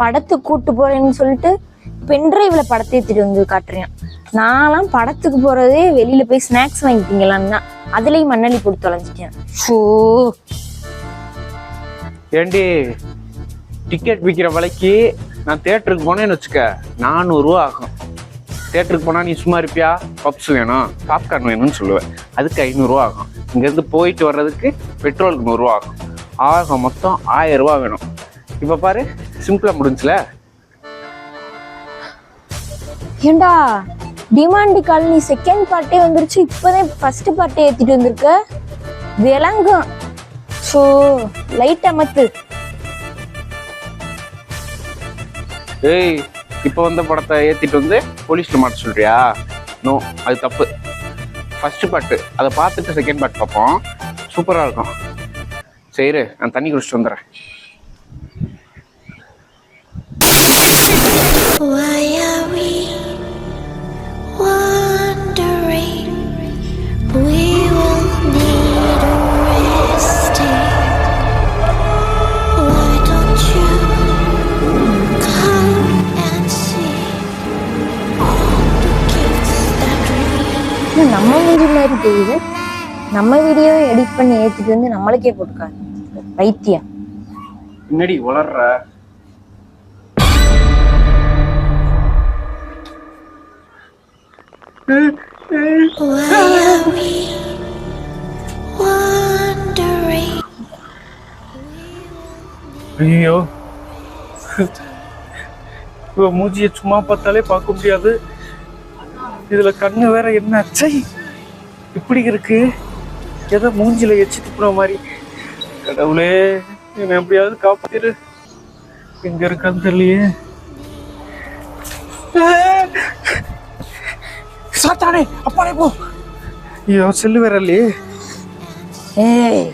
படத்துக்கு கூட்டு போறேன்னு சொல்லிட்டு பென்ட்ரைவ்ல படத்தை ஏத்திட்டு வந்து காட்டுறேன். நான்லாம் படத்துக்கு போறதே வெளியில போய் ஸ்நாக்ஸ் வாங்கிட்டீங்களான்னு தான். அதுலயும் மண்ணள்ளி போட்டு தொலைஞ்சிட்டேன். ஷோ ஏண்டி டிக்கெட் விற்கிற விலைக்கு நான் தேட்டருக்கு போனேன்னு வச்சுக்க நானூறுரூவா ஆகும். தேட்டருக்கு போனால் நீ சும்மா இருப்பியா? பப்ஸ் வேணும் பாப்கார்ன் வேணும்னு சொல்லுவேன். அதுக்கு ஐநூறுரூவா ஆகும். இங்கேருந்து போயிட்டு வர்றதுக்கு பெட்ரோலுக்கு நூறுரூவா ஆகும். ஆகும் மொத்தம் ஆயிரம் ரூபா வேணும். இப்போ பாரு சிம்பிளாக முடிஞ்சுல ஏண்டா டிமாண்டி காலனி செகண்ட் பார்ட்டே வந்துருச்சு இப்போதான் ஃபர்ஸ்ட் பார்ட்டே ஏத்திட்டு வந்திருக்க? விளங்கும். ஸோ லைட் அமத்து ஏய் இப்போ வந்த படத்தை ஏற்றிட்டு வந்து போலீஸில் மாட்ட சொல்றியா? நோ அது தப்பு. ஃபர்ஸ்ட் பாட்டு அதை பார்த்துட்டு செகண்ட் பாட்டு பார்ப்போம். சூப்பராக இருக்கும். சரி நான் தண்ணி குடிச்சிட்டு வந்துடுறேன். நம்ம வீடியோ மாதிரி தெரியுது. நம்ம வீடியோ எடிட் பண்ணி ஏத்திட்டு வந்து நம்மளுக்கே போட்டுக்காரு பைத்தியம். பின்னாடி வளர்ற? ஐயோ இவ மூஞ்சிய சும்மா பார்த்தாலே பார்க்க முடியாது. இதுல கண்ணு வேற என்ன? அச்சை இப்படி இருக்கு. ஏதோ மூஞ்சில எச்சி துப்புன மாதிரி. கடவுளே என்னை எப்படியாவது காப்பாத்திரு. எங்க இருக்கான்னு தெரியலையே. சாத்தானே அப்பானே போ. ஐயோ செல்லு வேற இல்லையே. ஏய்?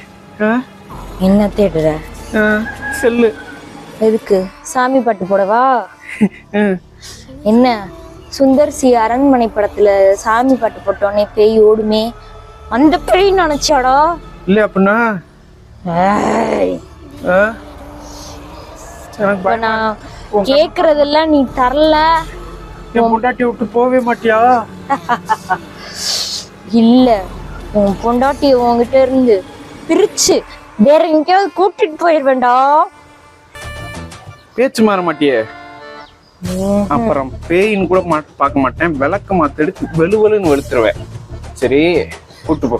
என்ன தேடுற? ஆ, செல்லு. எதுக்கு? சாமி பாட்டு போடவா. என்ன? சுந்தர் சி அரண்மனை படத்துல சாமி பாட்டு போட்டோன்னே பேய் ஓடுமே. அந்த பேய் நினைச்சாடா? இல்ல அப்படின்னா நான் கேக்குறதெல்லாம் நீ தரல. பொண்டாட்டி விட்டு போவே மாட்டியா? இல்ல உன் பொண்டாட்டி உன்கிட்ட இருந்து பிரிச்சு வேற எங்கேயாவது கூட்டிட்டு போயிருவேண்டா பேச்சு மாற மாட்டியே. அப்புறம் பேயின்னு கூட மா பார்க்க மாட்டேன். விளக்க மாத்த எடுத்து வெளுவெளுன்னு வெளுத்துருவேன். சரி கூட்டு போ.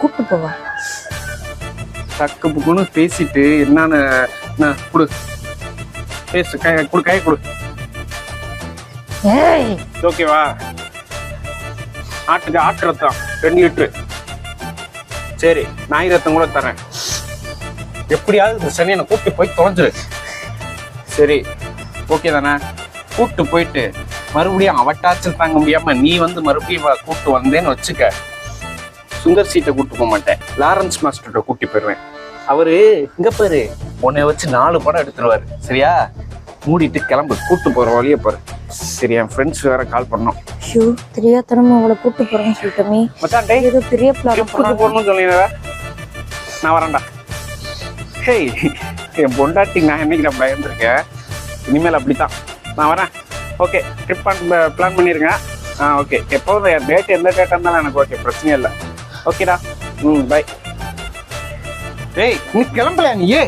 கூட்டு போவா? தக்கு புக்குன்னு பேசிட்டு என்னன்னு என்ன, குடு. பேசு கை குடு கை குடு. ஓகேவா ஆட்டுக்கு ஆட்டு ரத்தம் ரெண்டு லிட்டரு. சரி நாய் ரத்தம் கூட தரேன். எப்படியாவது இந்த சனியனை கூப்பிட்டு போய் தொலைஞ்சிரு. சரி ஓகே தானே? கூப்பிட்டு போயிட்டு மறுபடியும் அவட்டாச்சல் தாங்க முடியாம நீ வந்து மறுபடியும் கூப்பிட்டு வந்தேன்னு வச்சுக்க. சுந்தர் சீட்டை கூப்பிட்டு போக மாட்டேன். லாரன்ஸ் மாஸ்டர்கிட்ட கூட்டி போயிடுவேன் அவரு இங்க பாரு உன்னை வச்சு நாலு படம் எடுத்துருவாரு. சரியா? மூடிட்டு கிளம்பு கூட்டு போற வழியை பாரு. சரி என் ஃப்ரெண்ட்ஸ் வேற கால் பண்ணோம். ஷூ தெரியாதனமா அவளை கூட்டு போறேன்னு சொல்லிட்டோமே. மச்சான் டேய் ஏதோ பெரிய பிளான் ட்ரிப்புக்கு போகணும்னு சொன்னீங்க நான் வரேன்டா. ஹேய் என் பொண்டாட்டி நான் என்னைக்கு நான் பயந்துருக்கேன்? இனிமேல் அப்படித்தான். நான் வரேன். ஓகே ட்ரிப் பிளான் பண்ணிடுங்க ஆ ஓகே. எப்போதும் என் டேட் எந்த டேட்டாக இருந்தாலும் எனக்கு ஓகே பிரச்சனையே இல்லை. ஓகேடா ம் பை ஏய் நீ கிளம்பலையா நீ? ஏ